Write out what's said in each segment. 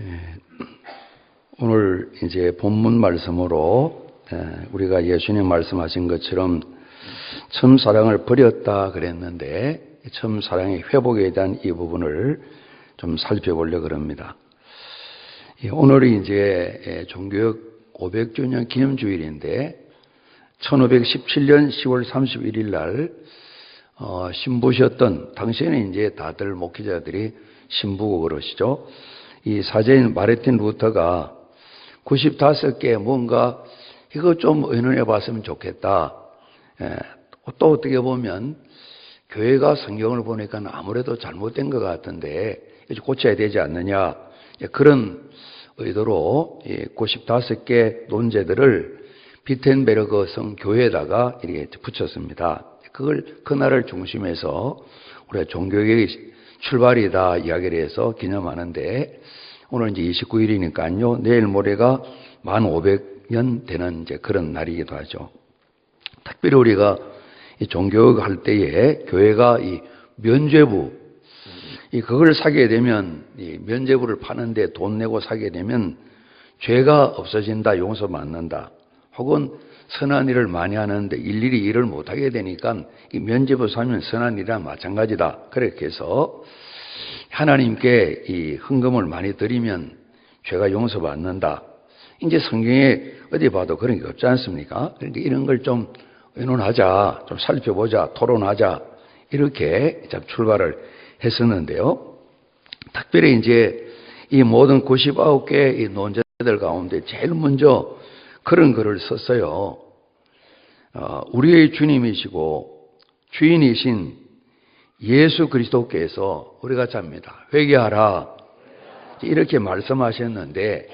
예, 오늘 이제 본문 말씀으로 예, 우리가 예수님 말씀하신 것처럼 처음 사랑을 버렸다 그랬는데 처음 사랑의 회복에 대한 이 부분을 좀 살펴보려고 합니다. 예, 오늘이 이제 종교역 500주년 기념주일인데 1517년 10월 31일 날 어, 신부셨던 당시에는 이제 다들 목회자들이 신부고 그러시죠. 이 사제인 마르틴 루터가 95개 뭔가 이거 좀 의논해 봤으면 좋겠다. 예, 또 어떻게 보면 교회가 성경을 보니까 아무래도 잘못된 것 같은데 이제 고쳐야 되지 않느냐. 예, 그런 의도로 95개 논제들을 비텐베르그 성 교회에다가 이렇게 붙였습니다. 그걸 그날을 중심해서 우리가 종교개혁의 출발이다 이야기를 해서 기념하는데 오늘 이제 29일이니까요. 내일 모레가 만 500년 되는 이제 그런 날이기도 하죠. 특별히 우리가 이 종교개혁 할 때에 교회가 이 면죄부 이 그걸 사게 되면 이 면죄부를 파는데 돈 내고 사게 되면 죄가 없어진다, 용서 받는다. 혹은 선한 일을 많이 하는데 일일이 일을 못하게 되니까 이 면죄부 사면 선한 일이랑 마찬가지다. 그렇게 해서 하나님께 이 헌금을 많이 드리면 죄가 용서받는다. 이제 성경에 어디 봐도 그런 게 없지 않습니까? 그러니까 이런 걸 좀 의논하자, 좀 살펴보자, 토론하자, 이렇게 출발을 했었는데요. 특별히 이제 이 모든 99개의 이 논제들 가운데 제일 먼저 그런 글을 썼어요. 어, 우리의 주님이시고 주인이신 예수 그리스도께서 우리가 잡니다. 회개하라. 이렇게 말씀하셨는데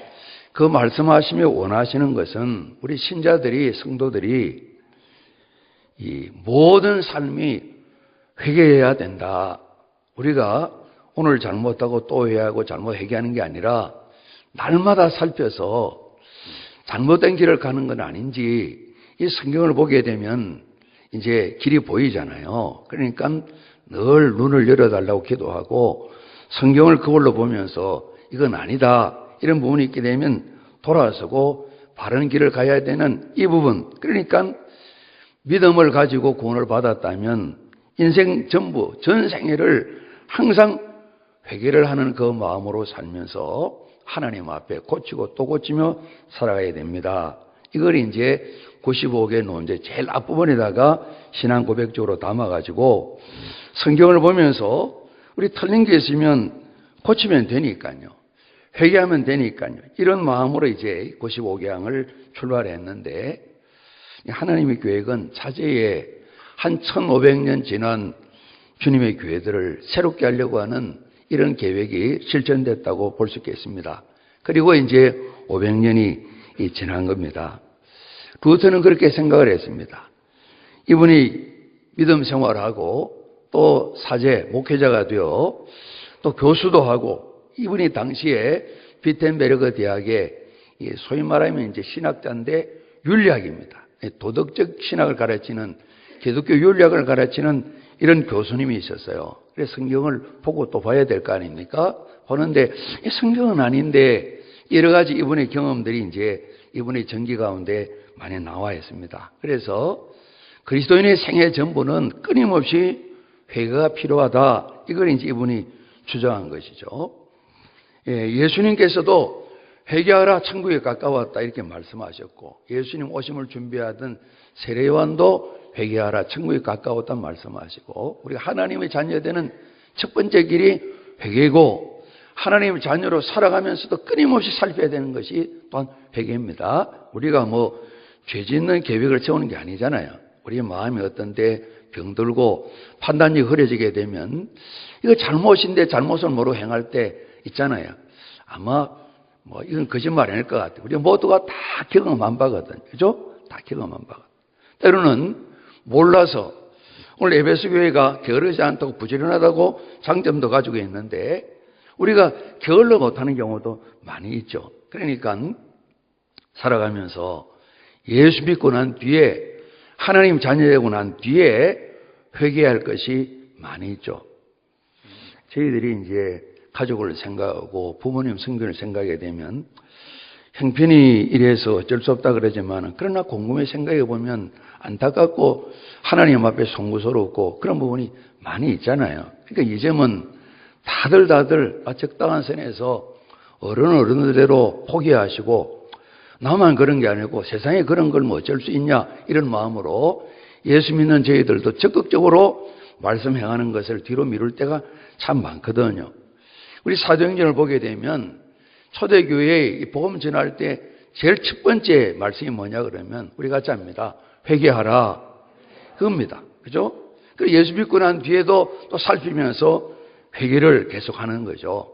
그 말씀하시며 원하시는 것은 우리 신자들이 성도들이 이 모든 삶이 회개해야 된다. 우리가 오늘 잘못하고 또 해야 하고 잘못 회개하는 게 아니라 날마다 살펴서 잘못된 길을 가는 건 아닌지 이 성경을 보게 되면 이제 길이 보이잖아요. 그러니까 늘 눈을 열어달라고 기도하고 성경을 그걸로 보면서 이건 아니다. 이런 부분이 있게 되면 돌아서고 바른 길을 가야 되는 이 부분. 그러니까 믿음을 가지고 구원을 받았다면 인생 전부, 전 생애를 항상 회개를 하는 그 마음으로 살면서 하나님 앞에 고치고 또 고치며 살아가야 됩니다. 이걸 이제 95개 논제 제일 앞부분에다가 신앙 고백적으로 담아가지고 성경을 보면서 우리 틀린 게 있으면 고치면 되니까요. 회개하면 되니까요. 이런 마음으로 이제 95개항을 출발했는데 하나님의 계획은 차제에 한 1500년 지난 주님의 교회들을 새롭게 하려고 하는 이런 계획이 실천됐다고 볼 수 있겠습니다. 그리고 이제 500년이 지난 겁니다. 루터는 그렇게 생각을 했습니다. 이분이 믿음 생활하고 또 사제, 목회자가 되어 또 교수도 하고 이분이 당시에 비텐베르그 대학의 소위 말하면 이제 신학자인데 윤리학입니다. 도덕적 신학을 가르치는 기독교 윤리학을 가르치는 이런 교수님이 있었어요. 그래서 성경을 보고 또 봐야 될 거 아닙니까? 보는데 성경은 아닌데 여러 가지 이분의 경험들이 이제 이분의 전기 가운데 많이 나와 있습니다. 그래서 그리스도인의 생애 전부는 끊임없이 회개가 필요하다. 이걸 이제 이분이 주장한 것이죠. 예, 수님께서도 회개하라 천국에 가까웠다 이렇게 말씀하셨고 예수님 오심을 준비하던 세례요한도 회개하라 천국에 가까웠다 말씀하시고 우리 하나님의 자녀되는 첫 번째 길이 회개고 하나님의 자녀로 살아가면서도 끊임없이 살펴야 되는 것이 또한 회개입니다. 우리가 뭐 죄 짓는 계획을 세우는 게 아니잖아요. 우리의 마음이 어떤데 병들고 판단이 흐려지게 되면 이거 잘못인데 잘못을 모르고 행할 때 있잖아요. 아마 뭐 이건 거짓말 아닐 것 같아요. 우리 모두가 다 경험한 바거든. 그죠? 다 경험한 바거든. 때로는 몰라서 오늘 에베소 교회가 게으르지 않다고 부지런하다고 장점도 가지고 있는데 우리가 게을러 못하는 경우도 많이 있죠. 그러니까 살아가면서 예수 믿고 난 뒤에 하나님 자녀되고 난 뒤에 회개할 것이 많이 있죠. 저희들이 이제 가족을 생각하고 부모님 성균을 생각하게 되면 형편이 이래서 어쩔 수 없다 그러지만 그러나 곰곰이 생각해 보면 안타깝고 하나님 앞에 송구스럽고 그런 부분이 많이 있잖아요. 그러니까 이 점은 다들 다들 적당한 선에서 어른 어른대로 포기하시고 나만 그런 게 아니고 세상에 그런 걸 뭐 어쩔 수 있냐 이런 마음으로 예수 믿는 저희들도 적극적으로 말씀 행하는 것을 뒤로 미룰 때가 참 많거든요. 우리 사도행전을 보게 되면 초대교회에 복음 전할 때 제일 첫 번째 말씀이 뭐냐 그러면 우리 같이 합니다. 회개하라. 그겁니다. 그죠? 그 예수 믿고 난 뒤에도 또 살피면서 회개를 계속하는 거죠.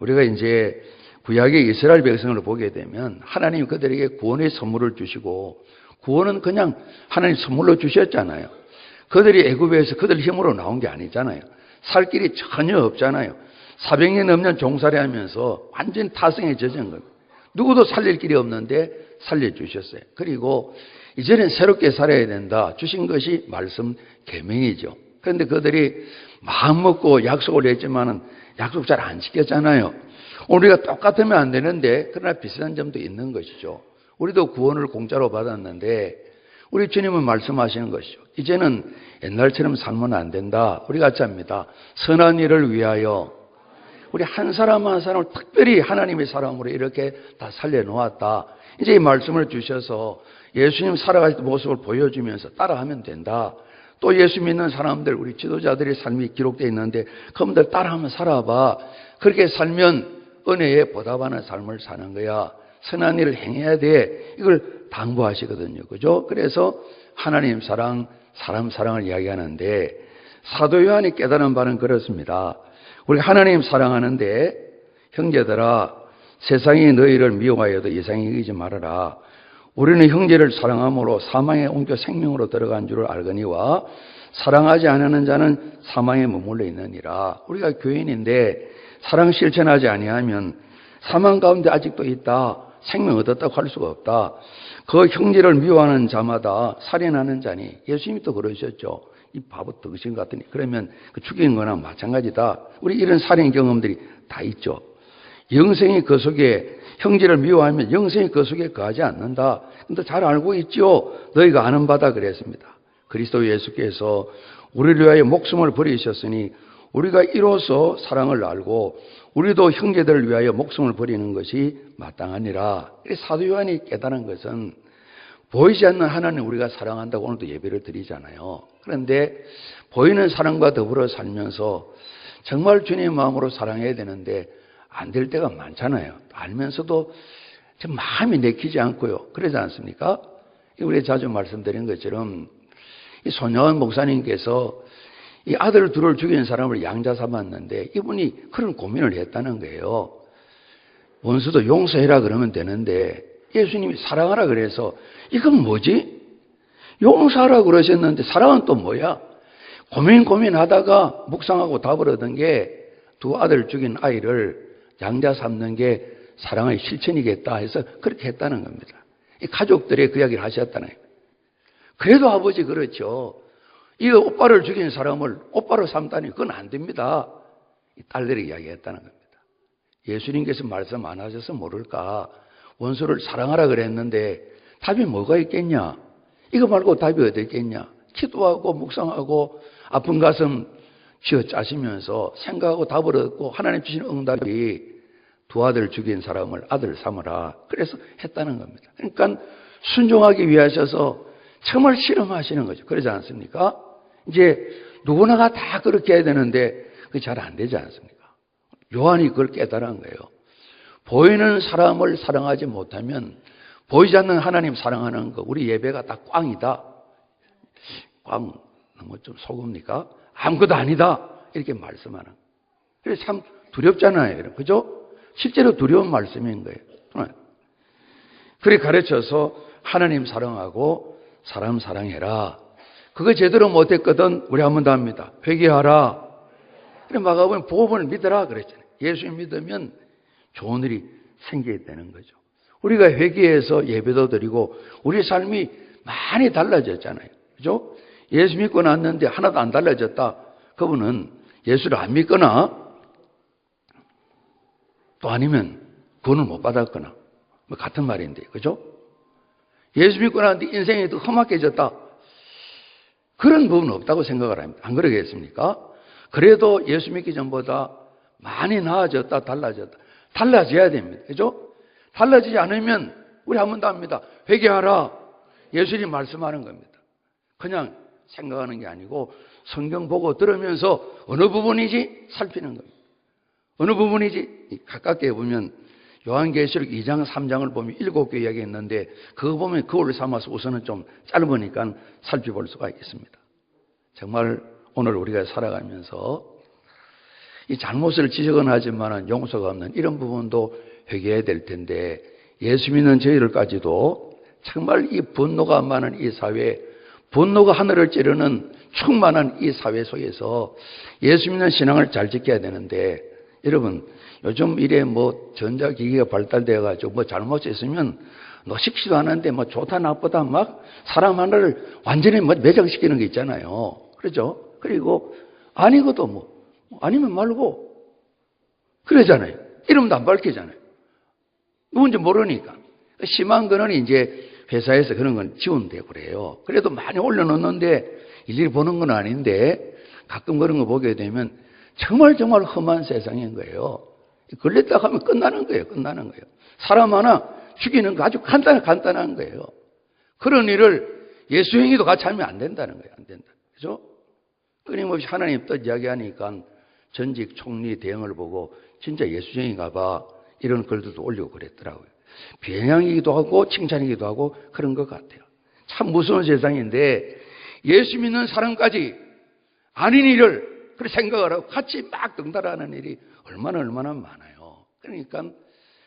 우리가 이제 구약의 이스라엘 백성을 보게 되면 하나님 그들에게 구원의 선물을 주시고 구원은 그냥 하나님 선물로 주셨잖아요. 그들이 애굽에서 그들 힘으로 나온 게 아니잖아요. 살 길이 전혀 없잖아요. 400년 넘는 종살이 하면서 완전 타성에 젖은 겁니다. 누구도 살릴 길이 없는데 살려주셨어요. 그리고 이제는 새롭게 살아야 된다. 주신 것이 말씀 계명이죠. 그런데 그들이 마음 먹고 약속을 했지만은 약속 잘 안 지켰잖아요. 우리가 똑같으면 안 되는데 그러나 비슷한 점도 있는 것이죠. 우리도 구원을 공짜로 받았는데 우리 주님은 말씀하시는 것이죠. 이제는 옛날처럼 살면 안 된다. 우리 같이 합니다. 선한 일을 위하여 우리 한 사람 한 사람을 특별히 하나님의 사람으로 이렇게 다 살려놓았다. 이제 이 말씀을 주셔서 예수님 살아갈 때 모습을 보여주면서 따라하면 된다. 또 예수 믿는 사람들, 우리 지도자들의 삶이 기록되어 있는데, 그분들 따라하면 살아봐. 그렇게 살면 은혜에 보답하는 삶을 사는 거야. 선한 일을 행해야 돼. 이걸 당부하시거든요. 그죠? 그래서 하나님 사랑, 사람 사랑을 이야기하는데, 사도 요한이 깨달은 바는 그렇습니다. 우리 하나님 사랑하는데, 형제들아, 세상이 너희를 미워하여도 이상히 여기지 말아라. 우리는 형제를 사랑함으로 사망에 옮겨 생명으로 들어간 줄을 알거니와 사랑하지 않는 자는 사망에 머물러 있느니라. 우리가 교인인데 사랑 실천하지 아니하면 사망 가운데 아직도 있다. 생명 얻었다고 할 수가 없다. 그 형제를 미워하는 자마다 살인하는 자니 예수님이 또 그러셨죠. 이 바보 덩신 같으니 그러면 그 죽이는 거나 마찬가지다. 우리 이런 살인 경험들이 다 있죠. 영생이 그 속에 형제를 미워하면 영생이 그 속에 거하지 않는다. 근데 잘 알고 있죠. 너희가 아는 바다 그랬습니다. 그리스도 예수께서 우리를 위하여 목숨을 버리셨으니 우리가 이로써 사랑을 알고 우리도 형제들을 위하여 목숨을 버리는 것이 마땅하니라. 사도 요한이 깨달은 것은 보이지 않는 하나님 우리가 사랑한다고 오늘도 예배를 드리잖아요. 그런데 보이는 사랑과 더불어 살면서 정말 주님 마음으로 사랑해야 되는데 안 될 때가 많잖아요. 알면서도 좀 마음이 내키지 않고요. 그러지 않습니까? 우리 자주 말씀드린 것처럼 이 손여원 목사님께서 이 아들 둘을 죽인 사람을 양자 삼았는데 이분이 그런 고민을 했다는 거예요. 원수도 용서해라 그러면 되는데 예수님이 사랑하라 그래서 이건 뭐지? 용서하라 그러셨는데 사랑은 또 뭐야? 고민 고민하다가 묵상하고 답을 얻은 게 두 아들 죽인 아이를 양자 삼는 게 사랑의 실천이겠다 해서 그렇게 했다는 겁니다. 이 가족들의 그 이야기를 하셨다는 거예요. 그래도 아버지 그렇죠. 이 오빠를 죽인 사람을 오빠로 삼다니 그건 안 됩니다. 이 딸들이 이야기했다는 겁니다. 예수님께서 말씀 안 하셔서 모를까. 원수를 사랑하라 그랬는데 답이 뭐가 있겠냐? 이거 말고 답이 어디 있겠냐? 기도하고 묵상하고 아픈 가슴 쥐어 짜시면서 생각하고 답을 얻고 하나님 주신 응답이 두 아들 죽인 사람을 아들 삼으라. 그래서 했다는 겁니다. 그러니까 순종하기 위하셔서 정말 실험하시는 거죠. 그러지 않습니까? 이제 누구나가 다 그렇게 해야 되는데 그게 잘 안 되지 않습니까? 요한이 그걸 깨달은 거예요. 보이는 사람을 사랑하지 못하면 보이지 않는 하나님 사랑하는 거 우리 예배가 다 꽝이다. 꽝 너무 좀 속읍니까? 아무것도 아니다. 이렇게 말씀하는. 그래서 참 두렵잖아요. 그죠? 실제로 두려운 말씀인 거예요. 그래 가르쳐서 하나님 사랑하고 사람 사랑해라. 그거 제대로 못했거든. 우리 한 번 더 합니다. 회개하라. 그래 마가복음 복음을 믿어라 그랬잖아요. 예수 믿으면 좋은 일이 생기게 되는 거죠. 우리가 회개해서 예배도 드리고 우리 삶이 많이 달라졌잖아요. 그죠? 예수 믿고 났는데 하나도 안 달라졌다. 그분은 예수를 안 믿거나 또 아니면 구원을 못 받았거나 뭐 같은 말인데 그죠? 예수 믿고 나는데 인생이 더 험악해졌다. 그런 부분은 없다고 생각을 합니다. 안 그러겠습니까? 그래도 예수 믿기 전보다 많이 나아졌다, 달라졌다. 달라져야 됩니다. 그죠? 달라지지 않으면 우리 한번더 합니다. 회개하라. 예수님 말씀하는 겁니다. 그냥 생각하는 게 아니고 성경 보고 들으면서 어느 부분이지 살피는 겁니다. 어느 부분이지 가깝게 보면 요한계시록 2장, 3장을 보면 일곱 개 이야기 했는데 그거 보면 그걸 삼아서 우선은 좀 짧으니까 살펴볼 수가 있습니다. 정말 오늘 우리가 살아가면서 이 잘못을 지적은 하지만 용서가 없는 이런 부분도 회개해야 될 텐데 예수 믿는 저희들까지도 정말 이 분노가 많은 이 사회, 분노가 하늘을 찌르는 충만한 이 사회 속에서 예수 믿는 신앙을 잘 지켜야 되는데 여러분 요즘 이래 뭐 전자기기가 발달되어 가지고 뭐 잘못했으면 노식지도 않은데 뭐 좋다 나쁘다 막 사람 하나를 완전히 뭐 매장시키는 게 있잖아요. 그렇죠? 그리고 아니고도 뭐 아니면 말고 그러잖아요. 이름도 안 밝히잖아요. 누군지 모르니까. 심한 거는 이제 회사에서 그런 건 지원되고 그래요. 그래도 많이 올려놓는데 일일이 보는 건 아닌데 가끔 그런 거 보게 되면 정말 정말 험한 세상인 거예요. 걸렸다 하면 끝나는 거예요. 끝나는 거예요. 사람 하나 죽이는 거 아주 간단, 간단한 거예요. 그런 일을 예수 행위도 같이 하면 안 된다는 거예요. 안 된다. 그죠? 끊임없이 하나님 뜻 이야기하니까 전직 총리 대응을 보고 진짜 예수쟁인가 봐 이런 글들도 올리고 그랬더라고요. 비아냥이기도 하고 칭찬이기도 하고 그런 것 같아요. 참 무서운 세상인데 예수 믿는 사람까지 아닌 일을 그렇게 생각을 하고 같이 막 등달하는 일이 얼마나 얼마나 많아요. 그러니까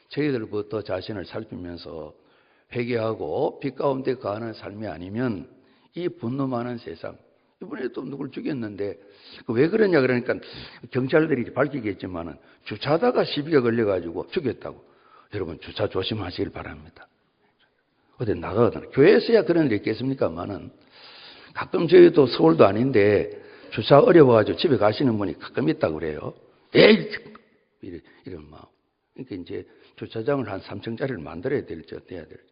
저희들부터 자신을 살피면서 회개하고 빛 가운데 거하는 삶이 아니면 이 분노 많은 세상 이번에도 누굴 죽였는데 그왜 그러냐 그러니까 경찰들이 밝히겠지만은 주차하다가 시비가 걸려가지고 죽였다고 여러분 주차 조심하시길 바랍니다. 어디 나가거나 교회에서야 그런 일 있겠습니까만은 가끔 저희도 서울도 아닌데 주차 어려워가지고 집에 가시는 분이 가끔 있다고 그래요. 에이 이런, 이런 마음. 그러니까 이제 주차장을 한 3층짜리를 만들어야 될지 어때야 될지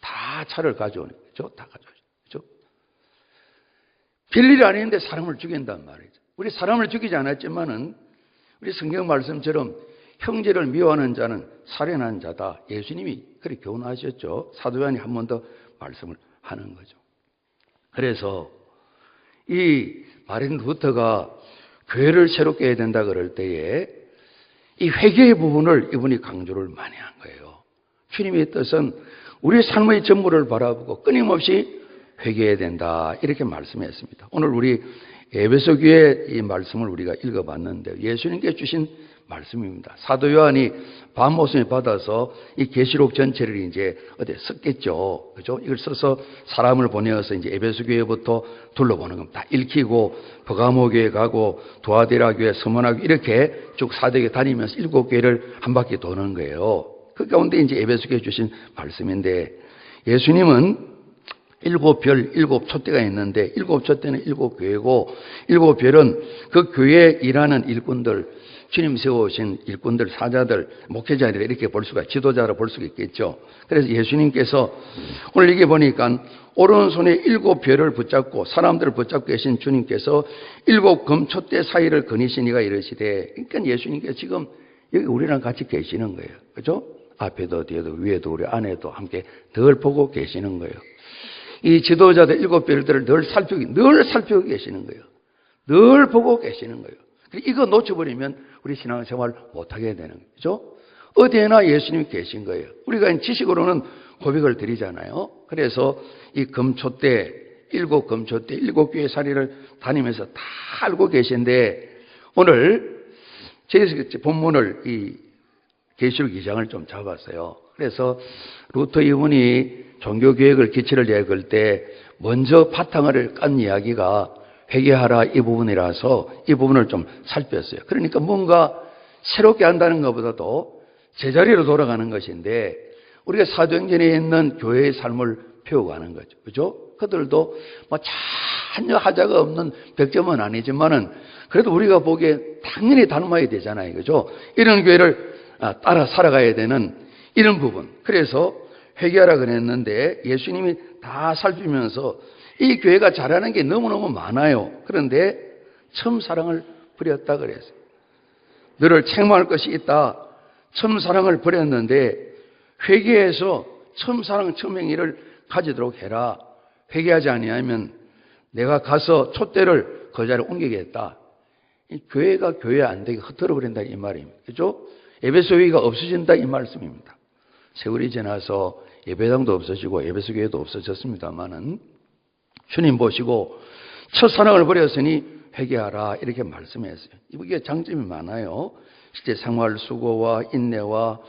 다 차를 가져오는 거죠. 다 가져오죠. 그죠? 별일 아닌데 사람을 죽인단 말이죠. 우리 사람을 죽이지 않았지만은 우리 성경 말씀처럼 형제를 미워하는 자는 살인한 자다. 예수님이 그렇게 교훈하셨죠. 사도 요한이 한 번 더 말씀을 하는 거죠. 그래서 이 마린 루터가 교회를 새롭게 해야 된다 그럴 때에 이 회개의 부분을 이분이 강조를 많이 한 거예요. 주님의 뜻은 우리 삶의 전부를 바라보고 끊임없이 회개해야 된다. 이렇게 말씀했습니다. 오늘 우리 에베소 교회 이 말씀을 우리가 읽어봤는데 예수님께 주신 말씀입니다. 사도 요한이 밤 모습에 받아서 이 계시록 전체를 이제 어디 썼겠죠. 그죠? 이걸 써서 사람을 보내어서 이제 에베소 교회부터 둘러보는 겁니다. 다 읽히고 버가모 교회 가고 도아데라 교회, 서머나 교회 이렇게 쭉 사대교 다니면서 일곱 교회를 한 바퀴 도는 거예요. 그 가운데 이제 에베소 교회 주신 말씀인데 예수님은 일곱 별, 일곱 촛대가 있는데 일곱 촛대는 일곱 교회고 일곱 별은 그 교회에 일하는 일꾼들, 주님 세우신 일꾼들, 사자들, 목회자들 이렇게 볼 수가 지도자로 볼 수가 있겠죠. 그래서 예수님께서 오늘 이게 보니까 오른손에 일곱 별을 붙잡고 사람들을 붙잡고 계신 주님께서 일곱 금촛대 사이를 거니시니가 이러시되 그러니까 예수님께서 지금 여기 우리랑 같이 계시는 거예요. 그죠? 앞에도 뒤에도 위에도 우리 안에도 함께 덜 보고 계시는 거예요. 이 지도자들 일곱 별들을 늘 살피고, 늘 살피고 계시는 거예요. 늘 보고 계시는 거예요. 이거 놓쳐버리면 우리 정말 못하게 되는 거죠. 어디에나 예수님이 계신 거예요. 우리가 지식으로는 고백을 드리잖아요. 그래서 이 금초대, 일곱 금초대, 일곱 교회 사리를 다니면서 다 알고 계신데 오늘 저희 본문을 이 계시록 2장을 좀 잡았어요. 그래서 루터 이분이 종교개혁을 기치를 얘기할 때 먼저 바탕을 깐 이야기가 회개하라 이 부분이라서 이 부분을 좀 살폈어요. 그러니까 뭔가 새롭게 한다는 것보다도 제자리로 돌아가는 것인데 우리가 사도행전에 있는 교회의 삶을 배워가는 거죠. 그죠? 그들도 뭐 전혀 하자가 없는 백점은 아니지만은 그래도 우리가 보기에 당연히 닮아야 되잖아요. 그죠? 이런 교회를 아, 따라 살아가야 되는 이런 부분. 그래서 회개하라 그랬는데 예수님이 다 살피면서 이 교회가 잘하는 게 너무너무 많아요. 그런데 처음 사랑을 버렸다 그랬어요. 너를 책망할 것이 있다. 처음 사랑을 버렸는데 회개해서 처음 사랑 처음 행위를 가지도록 해라. 회개하지 아니하면 내가 가서 촛대를 그 자리에 옮기겠다. 이 교회가 교회 안 되게 흩어져 버린다 이 말입니다. 그죠? 예배소 회의가 없어진다 이 말씀입니다. 세월이 지나서 예배당도 없어지고 예배소 교회도 없어졌습니다만은 주님 보시고 첫사랑을 버렸으니 회개하라 이렇게 말씀했어요. 이게 장점이 많아요. 실제 생활 수고와 인내와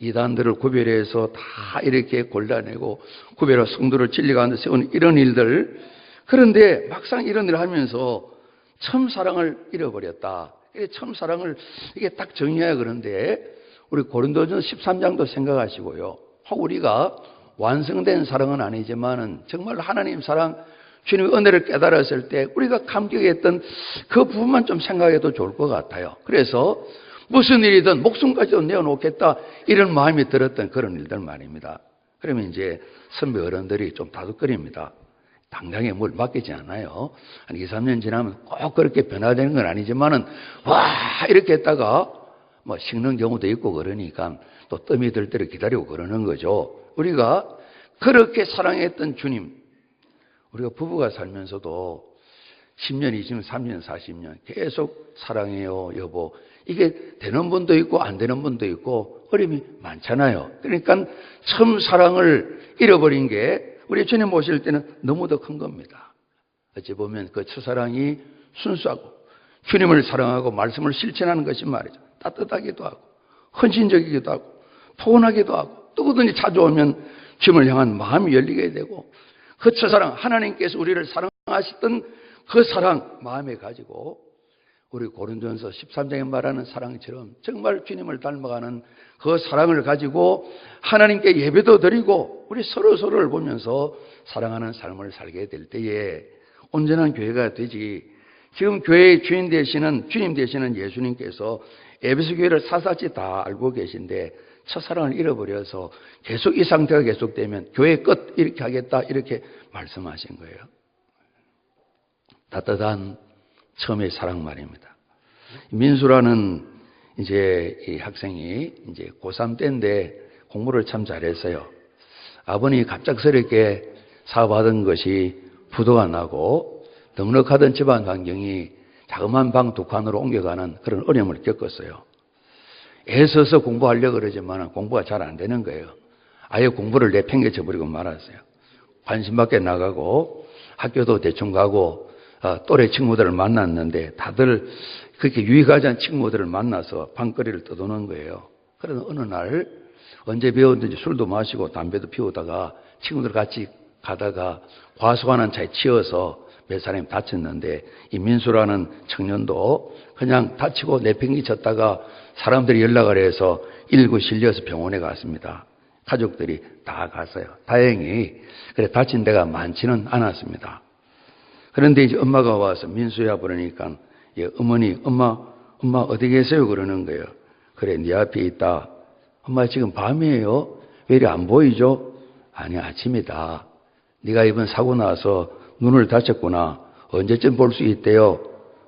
이단들을 구별해서 다 이렇게 골라내고 구별해 성도를 진리 가운데 세우는 이런 일들. 그런데 막상 이런 일을 하면서 처음 사랑을 잃어버렸다. 처음 사랑을 이게 딱 정의해야 그런데 우리 고린도전 13장도 생각하시고요. 혹 우리가 완성된 사랑은 아니지만은 정말 하나님 사랑 주님의 은혜를 깨달았을 때 우리가 감격했던 그 부분만 좀 생각해도 좋을 것 같아요. 그래서 무슨 일이든 목숨까지도 내어놓겠다 이런 마음이 들었던 그런 일들 말입니다. 그러면 이제 선배 어른들이 좀 다독거립니다. 당장에 뭘 맡기지 않아요. 한 2, 3년 지나면 꼭 그렇게 변화되는 건 아니지만은 와 이렇게 했다가 뭐 식는 경우도 있고 그러니까 또 뜸이 들 때를 기다리고 그러는 거죠. 우리가 그렇게 사랑했던 주님 우리가 부부가 살면서도 10년, 20년, 30년, 40년 계속 사랑해요, 여보. 이게 되는 분도 있고 안 되는 분도 있고 어려움이 많잖아요. 그러니까 처음 사랑을 잃어버린 게 우리 주님 모실 때는 너무도 큰 겁니다. 어찌 보면 그 첫사랑이 순수하고 주님을 사랑하고 말씀을 실천하는 것이 말이죠. 따뜻하기도 하고 헌신적이기도 하고 포근하기도 하고 누구든지 찾아오면 주님을 향한 마음이 열리게 되고 그 첫사랑 하나님께서 우리를 사랑하셨던 그 사랑 마음에 가지고 우리 고린도전서 13장에 말하는 사랑처럼 정말 주님을 닮아가는 그 사랑을 가지고 하나님께 예배도 드리고 우리 서로 서로를 보면서 사랑하는 삶을 살게 될 때에 온전한 교회가 되지. 지금 교회의 주인 되시는 주님 되시는 예수님께서 에베소 교회를 사사치 다 알고 계신데 첫사랑을 잃어버려서 계속 이 상태가 계속되면 교회 끝 이렇게 하겠다 이렇게 말씀하신 거예요. 따뜻한 처음의 사랑 말입니다. 민수라는 이제 이 학생이 이제 고3 때인데 공부를 참 잘했어요. 아버님이 갑작스럽게 사업하던 것이 부도가 나고 넉넉하던 집안 환경이 자그마한 방 두 칸으로 옮겨가는 그런 어려움을 겪었어요. 애써서 공부하려고 그러지만 공부가 잘 안 되는 거예요. 아예 공부를 내팽개쳐 버리고 말았어요. 관심 밖에 나가고 학교도 대충 가고 어, 또래 친구들을 만났는데 다들 그렇게 유익하지 않은 친구들을 만나서 방거리를 떠도는 거예요. 그래서 어느 날 언제 배웠는지 술도 마시고 담배도 피우다가 친구들 같이 가다가 과속하는 차에 치여서 몇 사람이 다쳤는데 이 민수라는 청년도 그냥 다치고 내팽개쳤다가 사람들이 연락을 해서 119 실려서 병원에 갔습니다. 가족들이 다 갔어요. 다행히 그래 다친 데가 많지는 않았습니다. 그런데 이제 엄마가 와서 민수야 부르니까 예, 어머니 엄마 엄마 어디 계세요 그러는 거예요. 그래 네 앞에 있다. 엄마 지금 밤이에요. 왜 이리 안 보이죠? 아니 아침이다. 네가 이번 사고 나서 눈을 다쳤구나. 언제쯤 볼 수 있대요?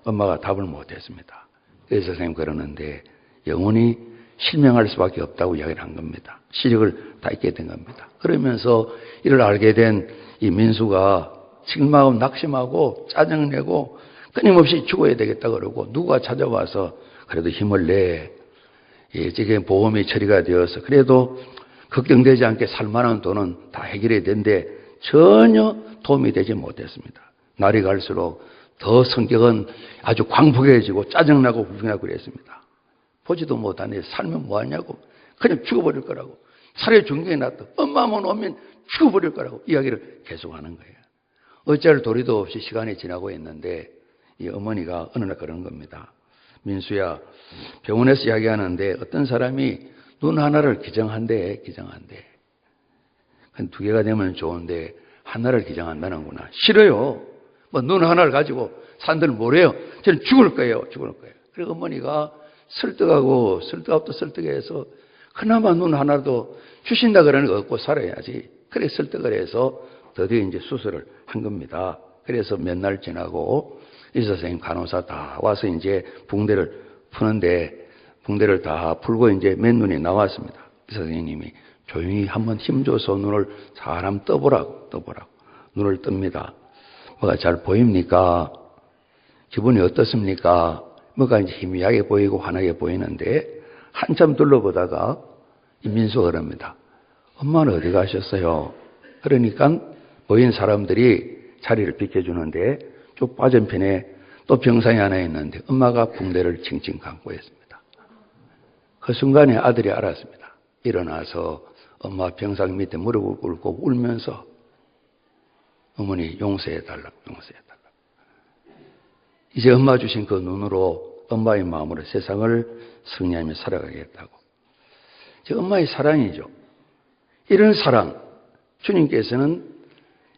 엄마가 답을 못했습니다. 그래서 선생님 그러는데 영원히 실명할 수밖에 없다고 이야기를 한 겁니다. 시력을 다 잃게 된 겁니다. 그러면서 이를 알게 된 이 민수가 실망하고 낙심하고 짜증내고 끊임없이 죽어야 되겠다 그러고 누가 찾아와서 그래도 힘을 내. 예, 지금 보험이 처리가 되어서 그래도 걱정되지 않게 살만한 돈은 다 해결해야 되는데 전혀 도움이 되지 못했습니다. 날이 갈수록 더 성격은 아주 광폭해지고 짜증나고 불평하고 그랬습니다. 보지도 못하네. 살면 뭐하냐고. 그냥 죽어버릴 거라고. 차라리 중경에 놨다. 엄마만 오면 죽어버릴 거라고 이야기를 계속하는 거예요. 어찌할 도리도 없이 시간이 지나고 있는데 이 어머니가 어느 날 그런 겁니다. 민수야 병원에서 이야기하는데 어떤 사람이 눈 하나를 기정한대 기정한대. 두 개가 되면 좋은데 하나를 기정한다는구나. 싫어요. 뭐 눈 하나를 가지고 산들 뭐래요? 저는 죽을 거예요. 죽을 거예요. 그리고 어머니가 설득하고 설득하고 설득해서 그나마 눈 하나도 주신다 그러는 거 얻고 살아야지. 그래 설득을 해서 드디어 이제 수술을 한 겁니다. 그래서 몇 날 지나고 의사 선생님 간호사 다 와서 이제 붕대를 푸는데 붕대를 다 풀고 이제 맨눈이 나왔습니다. 의사 선생님이 조용히 한번 힘줘서 눈을 사람 떠보라고 떠보라고 눈을 뜹니다. 뭐가 잘 보입니까? 기분이 어떻습니까? 뭐가 이제 희미하게 보이고 환하게 보이는데 한참 둘러보다가 민수가 그럽니다. 엄마는 어디 가셨어요? 그러니까 모인 사람들이 자리를 비켜주는데 쭉 빠진 편에 또 병상이 하나 있는데 엄마가 붕대를 칭칭 감고 있습니다. 그 순간에 아들이 알았습니다. 일어나서 엄마 병상 밑에 무릎을 꿇고 울면서 어머니 용서해달라, 용서해달라. 이제 엄마 주신 그 눈으로 엄마의 마음으로 세상을 승리하며 살아가겠다고. 저 엄마의 사랑이죠. 이런 사랑, 주님께서는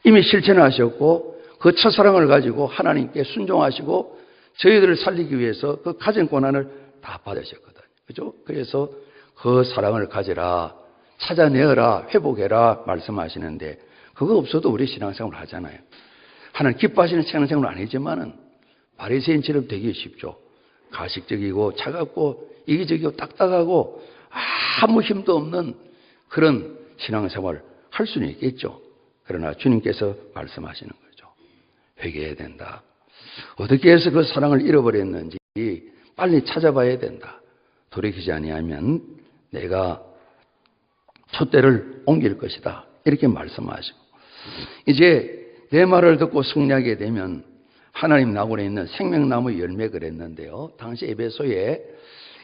이미 실천하셨고 그 첫사랑을 가지고 하나님께 순종하시고 저희들을 살리기 위해서 그 가정 권한을 다 받으셨거든요. 그죠? 그래서 그 사랑을 가져라, 찾아내어라, 회복해라 말씀하시는데 그거 없어도 우리 신앙생활을 하잖아요. 하나님 기뻐하시는 신앙생활은 아니지만은 바리새인처럼 되기 쉽죠. 가식적이고 차갑고 이기적이고 딱딱하고 아무 힘도 없는 그런 신앙생활 할 수는 있겠죠. 그러나 주님께서 말씀하시는 거죠. 회개해야 된다. 어떻게 해서 그 사랑을 잃어버렸는지 빨리 찾아봐야 된다. 돌이키지 아니하면 내가 촛대를 옮길 것이다. 이렇게 말씀하시고 이제 내 말을 듣고 승리하게 되면 하나님 나무에 있는 생명나무 열매 그랬는데요. 당시 에베소에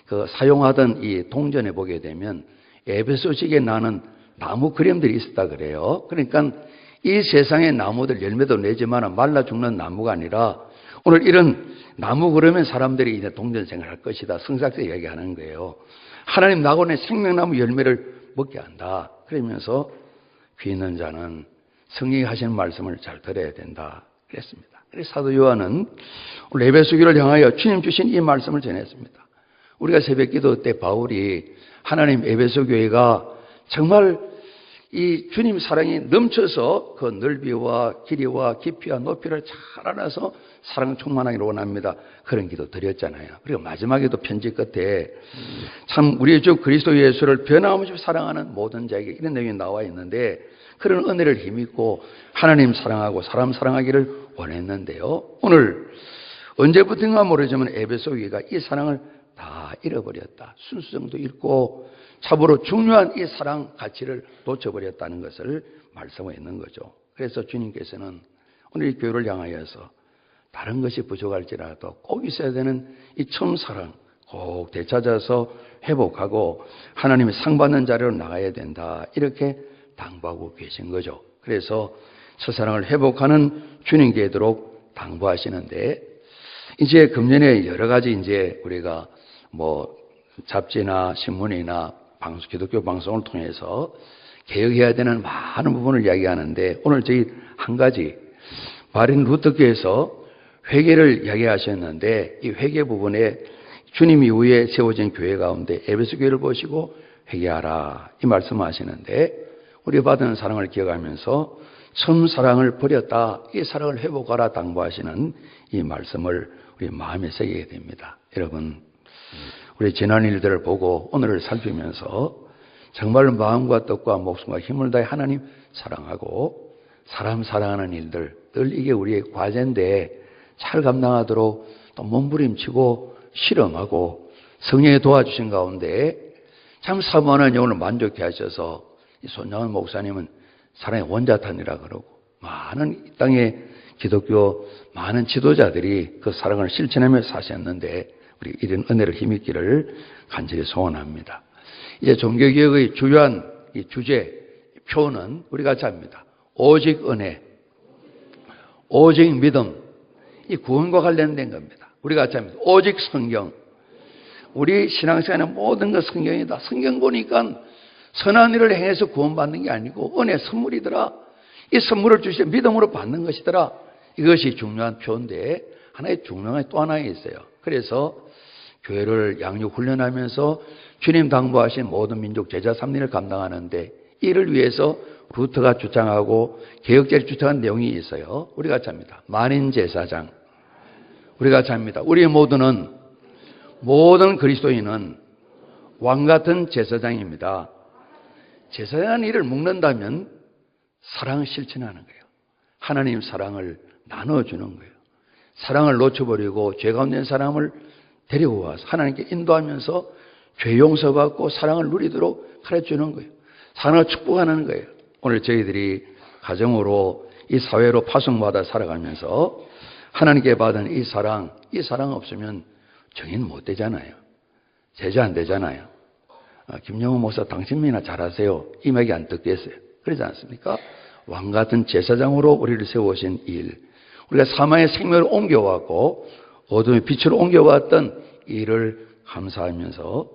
그 사용하던 이 동전에 보게 되면 에베소식에 나는 나무 그림들이 있었다 그래요. 그러니까 이 세상의 나무들 열매도 내지만 말라 죽는 나무가 아니라 오늘 이런 나무 그러면 사람들이 이제 동전생을 할 것이다. 성삭제 이야기하는 거예요. 하나님 나곤의 생명나무 열매를 먹게 한다. 그러면서 귀 있는 자는 성령이 하시는 말씀을 잘 들어야 된다. 그랬습니다. 그래서 사도 요한은 에베소교를 향하여 주님 주신 이 말씀을 전했습니다. 우리가 새벽 기도 때 바울이 하나님 에베소 교회가 정말 이 주님 사랑이 넘쳐서 그 넓이와 길이와 깊이와 높이를 잘 알아서 사랑 충만하기를 원합니다. 그런 기도 드렸잖아요. 그리고 마지막에도 편지 끝에 참 우리의 주 그리스도 예수를 변함없이 사랑하는 모든 자에게 이런 내용이 나와 있는데 그런 은혜를 힘입고 하나님 사랑하고 사람 사랑하기를 원했는데요. 오늘 언제부터인가 모르지만 에베소 교회가 이 사랑을 다 잃어버렸다. 순수성도 잃고 참으로 중요한 이 사랑 가치를 놓쳐버렸다는 것을 말씀하고 있는 거죠. 그래서 주님께서는 오늘 이 교회를 향하여서 다른 것이 부족할지라도 꼭 있어야 되는 이 처음 사랑 꼭 되찾아서 회복하고 하나님의 상 받는 자리로 나가야 된다. 이렇게 당부하고 계신 거죠. 그래서 첫사랑을 회복하는 주님께 되도록 당부하시는데 이제 금년에 여러 가지 이제 우리가 뭐 잡지나 신문이나 방송, 기독교 방송을 통해서 개혁해야 되는 많은 부분을 이야기하는데 오늘 저희 한 가지 마린 루터교에서 회개를 이야기하셨는데 이 회개 부분에 주님 이후에 세워진 교회 가운데 에베소 교회를 보시고 회개하라 이 말씀하시는데 우리 받은 사랑을 기억하면서 처음 사랑을 버렸다 이 사랑을 회복하라 당부하시는 이 말씀을 우리 마음에 새기게 됩니다. 여러분 우리 지난 일들을 보고 오늘을 살피면서 정말 마음과 뜻과 목숨과 힘을 다해 하나님 사랑하고 사람 사랑하는 일들 늘 이게 우리의 과제인데 잘 감당하도록 또 몸부림치고 실험하고 성령의 도와주신 가운데 참 사모하는 영혼을 만족해 하셔서 이 손양원 목사님은 사랑의 원자탄이라 그러고 많은 이 땅의 기독교 많은 지도자들이 그 사랑을 실천하며 사셨는데 우리 이런 은혜를 힘입기를 간절히 소원합니다. 이제 종교개혁의 주요한 이 주제, 표는 우리 같이 합니다. 오직 은혜, 오직 믿음, 이 구원과 관련된 겁니다. 우리 같이 합니다. 오직 성경. 우리 신앙생활의 모든 것 성경이다. 성경 보니까 선한 일을 행해서 구원받는 게 아니고 은혜 선물이더라. 이 선물을 주시 믿음으로 받는 것이더라. 이것이 중요한 표인데 하나의 중요한 또 하나 있어요. 그래서 교회를 양육 훈련하면서 주님 당부하신 모든 민족 제자 3년을 감당하는데 이를 위해서 루터가 주장하고 개혁자를 주장한 내용이 있어요. 우리가 잡니다. 만인 제사장. 우리가 잡니다. 우리 모두는 모든 그리스도인은 왕 같은 제사장입니다. 제사장한 일을 묶는다면 사랑을 실천하는 거예요. 하나님 사랑을 나눠주는 거예요. 사랑을 놓쳐버리고 죄 가운데 사람을 데리고 와서 하나님께 인도하면서 죄 용서받고 사랑을 누리도록 가르쳐주는 거예요. 사랑을 축복하는 거예요. 오늘 저희들이 가정으로 이 사회로 파송받아 살아가면서 하나님께 받은 이 사랑, 이 사랑 없으면 정인 못 되잖아요. 제자 안 되잖아요. 아, 김영호 목사 당신이나 잘하세요. 이 말이 안 듣겠어요. 그러지 않습니까? 왕 같은 제사장으로 우리를 세우신 일. 우리가 사망의 생명을 옮겨왔고 어둠의 빛으로 옮겨왔던 일을 감사하면서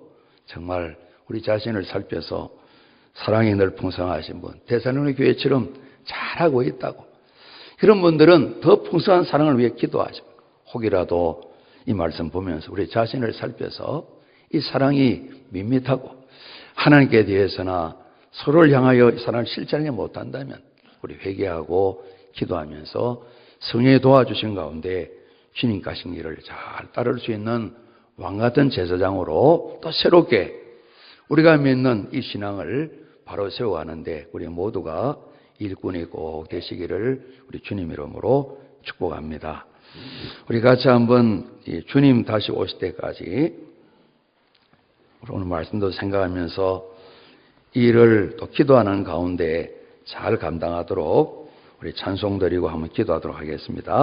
정말 우리 자신을 살펴서 사랑이 늘 풍성하신 분, 대사로의 교회처럼 잘하고 있다고. 그런 분들은 더 풍성한 사랑을 위해 기도하십니다. 혹이라도 이 말씀 보면서 우리 자신을 살펴서 이 사랑이 밋밋하고 하나님께 대해서나 서로를 향하여 이 사랑을 실천하지 못한다면 우리 회개하고 기도하면서 성령의 도와주신 가운데 주님 가신 길을 잘 따를 수 있는 왕 같은 제사장으로 또 새롭게 우리가 믿는 이 신앙을 바로 세워가는데 우리 모두가 일꾼이 꼭 되시기를 우리 주님 이름으로 축복합니다. 우리 같이 한번 이 주님 다시 오실 때까지 오늘 말씀도 생각하면서 이 일을 또 기도하는 가운데 잘 감당하도록 우리 찬송 드리고 한번 기도하도록 하겠습니다.